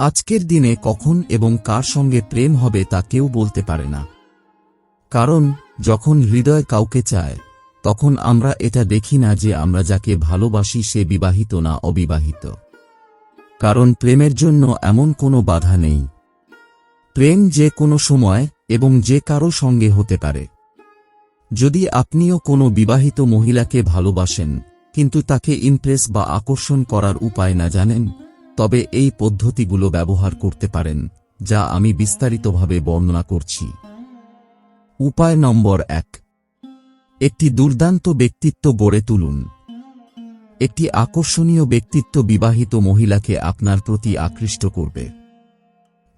আজকের দিনে কখন এবং কার সঙ্গে প্রেম হবে তা কেউ বলতে পারে না। কারণ, যখন হৃদয় কাউকে চায়, তখন আমরা এটা দেখি না যে আমরা যাকে ভালোবাসি সে বিবাহিত না অবিবাহিত। কারণ প্রেমের জন্য এমন কোনো বাধা নেই। প্রেম যে কোনো সময় এবং যে কারও সঙ্গে হতে পারে। যদি আপনিও কোনো বিবাহিত মহিলাকে ভালোবাসেন, কিন্তু তাকে ইমপ্রেস বা আকর্ষণ করার উপায় না জানেন তবে এই পদ্ধতিগুলো ব্যবহার করতে পারেন, যা আমি বিস্তারিতভাবে বর্ণনা করছি। উপায় নম্বর এক। একটি দুর্দান্ত ব্যক্তিত্ব গড়ে তুলুন। একটি আকর্ষণীয় ব্যক্তিত্ব বিবাহিত মহিলাকে আপনার প্রতি আকৃষ্ট করবে।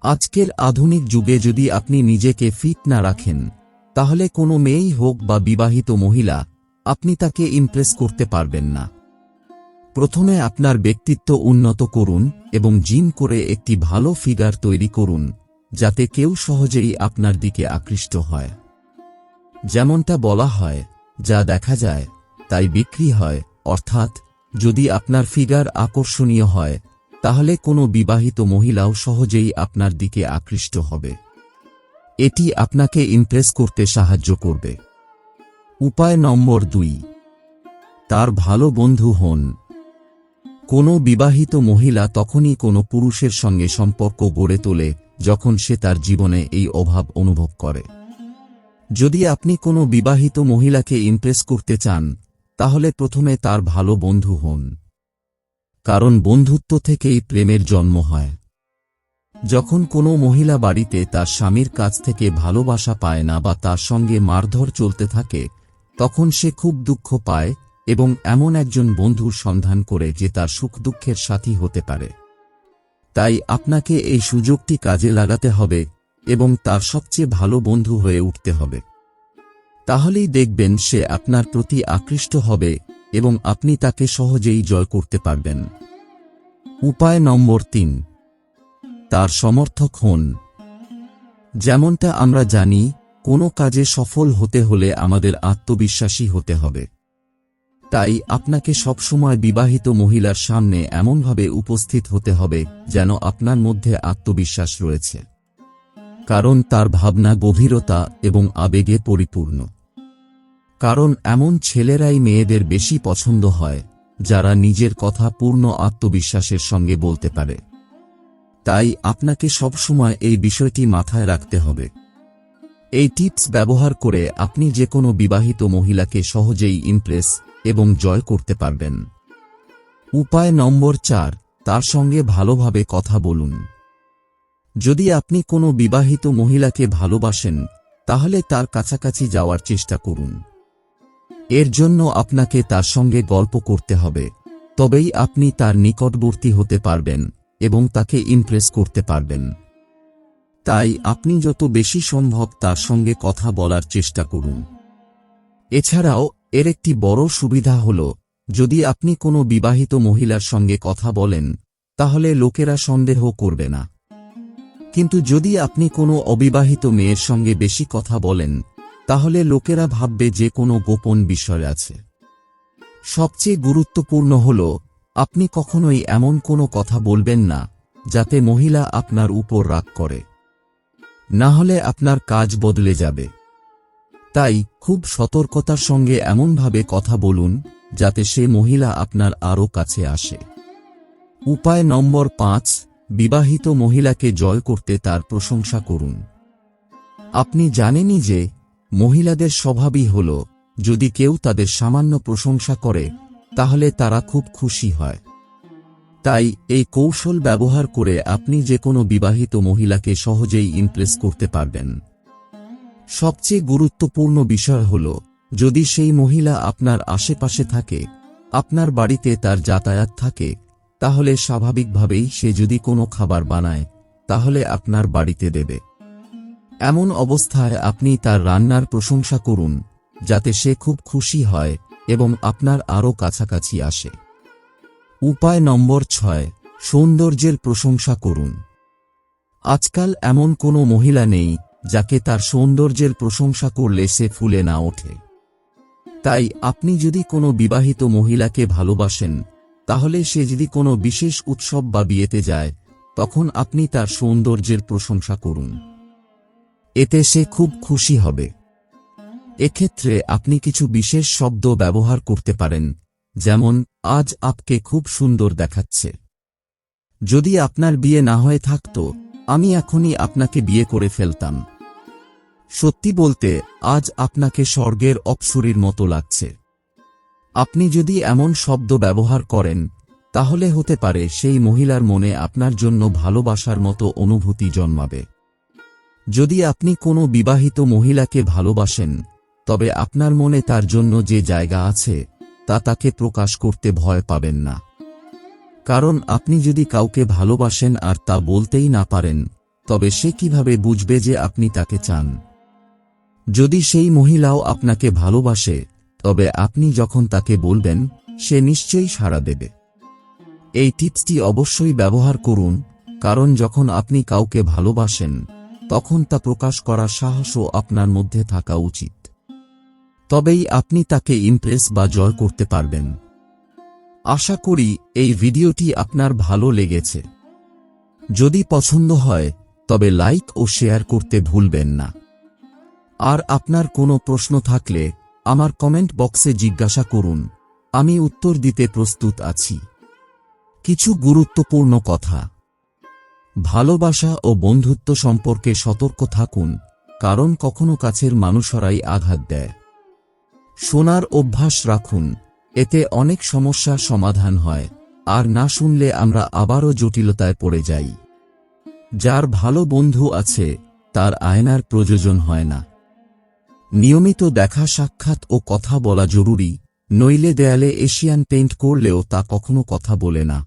আজকের আধুনিক যুগে যদি আপনি নিজেকে ফিট না রাখেন, তাহলে কোনো মেয়েই হোক বা বিবাহিত মহিলা, আপনি তাকে ইমপ্রেস করতে পারবেন না। প্রথমে আপনার ব্যক্তিত্ব উন্নত করুন এবং জিম করে একটি ভালো ফিগার তৈরি করুন, যাতে কেউ সহজেই আপনার দিকে আকৃষ্ট হয়। যেমনটা বলা হয়, যা দেখা যায়, তাই বিক্রি হয়, অর্থাৎ যদি আপনার ফিগার আকর্ষণীয় হয়, তাহলে কোনো বিবাহিত মহিলাও সহজেই আপনার দিকে আকৃষ্ট হবে। এটি আপনাকে ইমপ্রেস করতে সাহায্য করবে। উপায় নম্বর দুই। তার ভালো বন্ধু হন। কোনো বিবাহিত মহিলা তখনই কোনো পুরুষের সঙ্গে সম্পর্ক গড়ে তোলে, যখন সে তার জীবনে এই অভাব অনুভব করে। যদি আপনি কোনো বিবাহিত মহিলাকে ইমপ্রেস করতে চান, তাহলে প্রথমে তার ভালো বন্ধু হন। কারণ বন্ধুত্ব থেকেই প্রেমের জন্ম হয়। যখন কোনো মহিলা বাড়িতে তার স্বামীর কাছ থেকে ভালোবাসা পায় না বা তার সঙ্গে মারধর চলতে থাকে, তখন সে খুব দুঃখ পায় এবং এমন একজন বন্ধুর সন্ধান করে যে তার সুখ দুঃখের সাথী হতে পারে। তাই আপনাকে এই সুযোগটি কাজে লাগাতে হবে এবং তার সবচেয়ে ভালো বন্ধু হয়ে উঠতে হবে। তাহলেই দেখবেন সে আপনার প্রতি আকৃষ্ট হবে এবং আপনি তাকে সহজেই জয় করতে পারবেন। উপায় নম্বর তিন। তার সমর্থক হন। যেমনটা আমরা জানি, কোনো কাজে সফল হতে হলে আমাদের আত্মবিশ্বাসী হতে হবে। তাই আপনাকে সবসময় বিবাহিত মহিলার সামনে এমনভাবে উপস্থিত হতে হবে যেন আপনার মধ্যে আত্মবিশ্বাস রয়েছে। কারণ তার ভাবনা গভীরতা এবং আবেগে পরিপূর্ণ। কারণ এমন ছেলেরাই মেয়েদের বেশি পছন্দ হয়, যারা নিজের কথা পূর্ণ আত্মবিশ্বাসের সঙ্গে বলতে পারে। তাই আপনাকে সবসময় এই বিষয়টি মাথায় রাখতে হবে। এই টিপস ব্যবহার করে আপনি যে কোনো বিবাহিত মহিলাকে সহজেই ইমপ্রেস এবং জয় করতে পারবেন। উপায় নম্বর চার, তার সঙ্গে ভালোভাবে কথা বলুন। যদি আপনি কোনো বিবাহিত মহিলাকে ভালোবাসেন, তাহলে তার কাছাকাছি যাওয়ার চেষ্টা করুন। এর জন্য আপনাকে তার সঙ্গে গল্প করতে হবে, তবেই আপনি তার নিকটবর্তী হতে পারবেন এবং তাকে ইমপ্রেস করতে পারবেন। তাই আপনি যত বেশি সম্ভব তার সঙ্গে কথা বলার চেষ্টা করুন। এছাড়াও এর একটি বড় সুবিধা হল, যদি আপনি কোনো বিবাহিত মহিলার সঙ্গে কথা বলেন, তাহলে লোকেরা সন্দেহ করবে না। কিন্তু যদি আপনি কোনো অবিবাহিত মেয়ের সঙ্গে বেশি কথা বলেন, তাহলে লোকেরা ভাববে যে কোনো গোপন বিষয় আছে। সবচেয়ে গুরুত্বপূর্ণ হল, আপনি কখনোই এমন কোনো কথা বলবেন না, যাতে মহিলা আপনার উপর রাগ করে। না হলে আপনার কাজ বদলে যাবে। তাই খুব সতর্কতার সঙ্গে এমনভাবে কথা বলুন, যাতে সে মহিলা আপনার আরও কাছে আসে। উপায় নম্বর পাঁচ, বিবাহিত মহিলাকে জয় করতে তার প্রশংসা করুন। আপনি জানেনই যে, মহিলাদের স্বভাবই হল, যদি কেউ তাদের সামান্য প্রশংসা করে, তাহলে তারা খুব খুশি হয়। তাই এই কৌশল ব্যবহার করে আপনি যে কোনো বিবাহিত মহিলাকে সহজেই ইমপ্রেস করতে পারবেন। সবচেয়ে গুরুত্বপূর্ণ বিষয় হল, যদি সেই মহিলা আপনার আশেপাশে থাকে, আপনার বাড়িতে তার যাতায়াত থাকে, তাহলে স্বাভাবিকভাবেই সে যদি কোনো খাবার বানায়, তাহলে আপনার বাড়িতে দেবে। এমন অবস্থায় আপনি তার রান্নার প্রশংসা করুন, যাতে সে খুব খুশি হয় এবং আপনার আরও কাছাকাছি আসে। উপায় নম্বর ছয়, সৌন্দর্যের প্রশংসা করুন। আজকাল এমন কোনো মহিলা নেই যাকে তার সৌন্দর্যের প্রশংসা করলে সে ফুলে না ওঠে। তাই আপনি যদি কোনো বিবাহিত মহিলাকে ভালোবাসেন, তাহলে সে যদি কোনো বিশেষ উৎসব বা বিয়েতে যায়, তখন আপনি তার সৌন্দর্যের প্রশংসা করুন। এতে সে খুব খুশি হবে। এক্ষেত্রে আপনি কিছু বিশেষ শব্দ ব্যবহার করতে পারেন, যেমন, আজ আপকে খুব সুন্দর দেখাচ্ছে। যদি আপনার বিয়ে না হয়ে থাকত, আমি এখনই আপনাকে বিয়ে করে ফেলতাম। সত্যি বলতে, আজ আপনাকে স্বর্গের অপসুরির মতো লাগছে। আপনি যদি এমন শব্দ ব্যবহার করেন, তাহলে হতে পারে সেই মহিলার মনে আপনার জন্য ভালোবাসার মতো অনুভূতি জন্মাবে। যদি আপনি কোনো বিবাহিত মহিলাকে ভালোবাসেন, তবে আপনার মনে তার জন্য যে জায়গা আছে, তা তাকে প্রকাশ করতে ভয় পাবেন না। কারণ আপনি যদি কাউকে ভালোবাসেন আর তা বলতেই না পারেন, তবে সে কীভাবে বুঝবে যে আপনি তাকে চান? যদি সেই মহিলাও আপনাকে ভালোবাসে, তবে আপনি যখন তাকে বলবেন, সে নিশ্চয়ই সাড়া দেবে। এই টিপসটি অবশ্যই ব্যবহার করুন, কারণ যখন আপনি কাউকে ভালোবাসেন, তখন তা প্রকাশ করার সাহসও আপনার মধ্যে থাকা উচিত। তবেই আপনি তাকে ইমপ্রেস বা জয় করতে পারবেন। আশা করি এই ভিডিওটি আপনার ভালো লেগেছে। যদি পছন্দ হয়, তবে লাইক ও শেয়ার করতে ভুলবেন না। আর আপনার কোনো প্রশ্ন থাকলে আমার কমেন্ট বক্সে জিজ্ঞাসা করুন। আমি উত্তর দিতে প্রস্তুত আছি। কিছু গুরুত্বপূর্ণ কথা। ভালোবাসা ও বন্ধুত্ব সম্পর্কে সতর্ক থাকুন, কারণ কখনো কাছের মানুষরাই আঘাত দেয়। শোনার অভ্যাস রাখুন, এতে অনেক সমস্যার সমাধান হয়, আর না শুনলে আমরা আবারও জটিলতায় পড়ে যাই। যার ভালো বন্ধু আছে, তার আয়নার প্রয়োজন হয় না। নিয়মিত দেখা সাক্ষাৎ ও কথা বলা জরুরি, নইলে দেয়ালে এশিয়ান পেইন্ট করলেও তা কখনো কথা বলে না।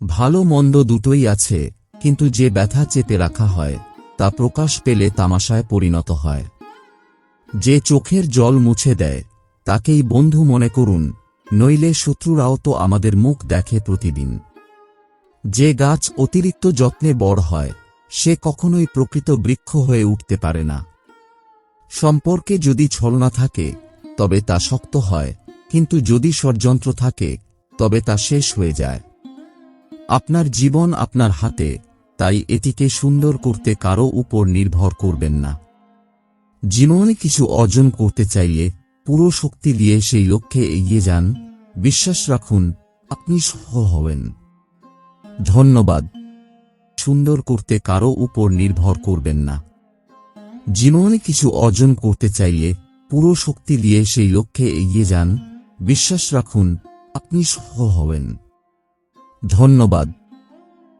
ভালো মন্দ দুটোই আছে, কিন্তু যে ব্যথা চেতে রাখা হয়, তা প্রকাশ পেলে তামাশায় পরিণত হয়। যে চোখের জল মুছে দেয়, তাকেই বন্ধু মনে করুন, নইলে শত্রুরাও তো আমাদের মুখ দেখে প্রতিদিন। যে গাছ অতিরিক্ত যত্নে বড় হয়, সে কখনোই প্রকৃত বৃক্ষ হয়ে উঠতে পারে না। সম্পর্কে যদি ছলনা থাকে, তবে তা শক্ত হয়, কিন্তু যদি ষড়যন্ত্র থাকে, তবে তা শেষ হয়ে যায়। আপনার জীবন আপনার হাতে, তাই এটিকে সুন্দর করতে কারও উপর নির্ভর করবেন না। জীবনে কিছু অর্জন করতে চাইলে পুরো শক্তি দিয়ে সেই লক্ষ্যে এগিয়ে যান, বিশ্বাস রাখুন, আপনি সহ হবেন। ধন্যবাদ। সুন্দর করতে কারও উপর নির্ভর করবেন না। জীবনে কিছু অর্জন করতে চাইলে পুরো শক্তি দিয়ে সেই লক্ষ্যে এগিয়ে যান। বিশ্বাস রাখুন, আপনি সহ হবেন। ধন্যবাদ।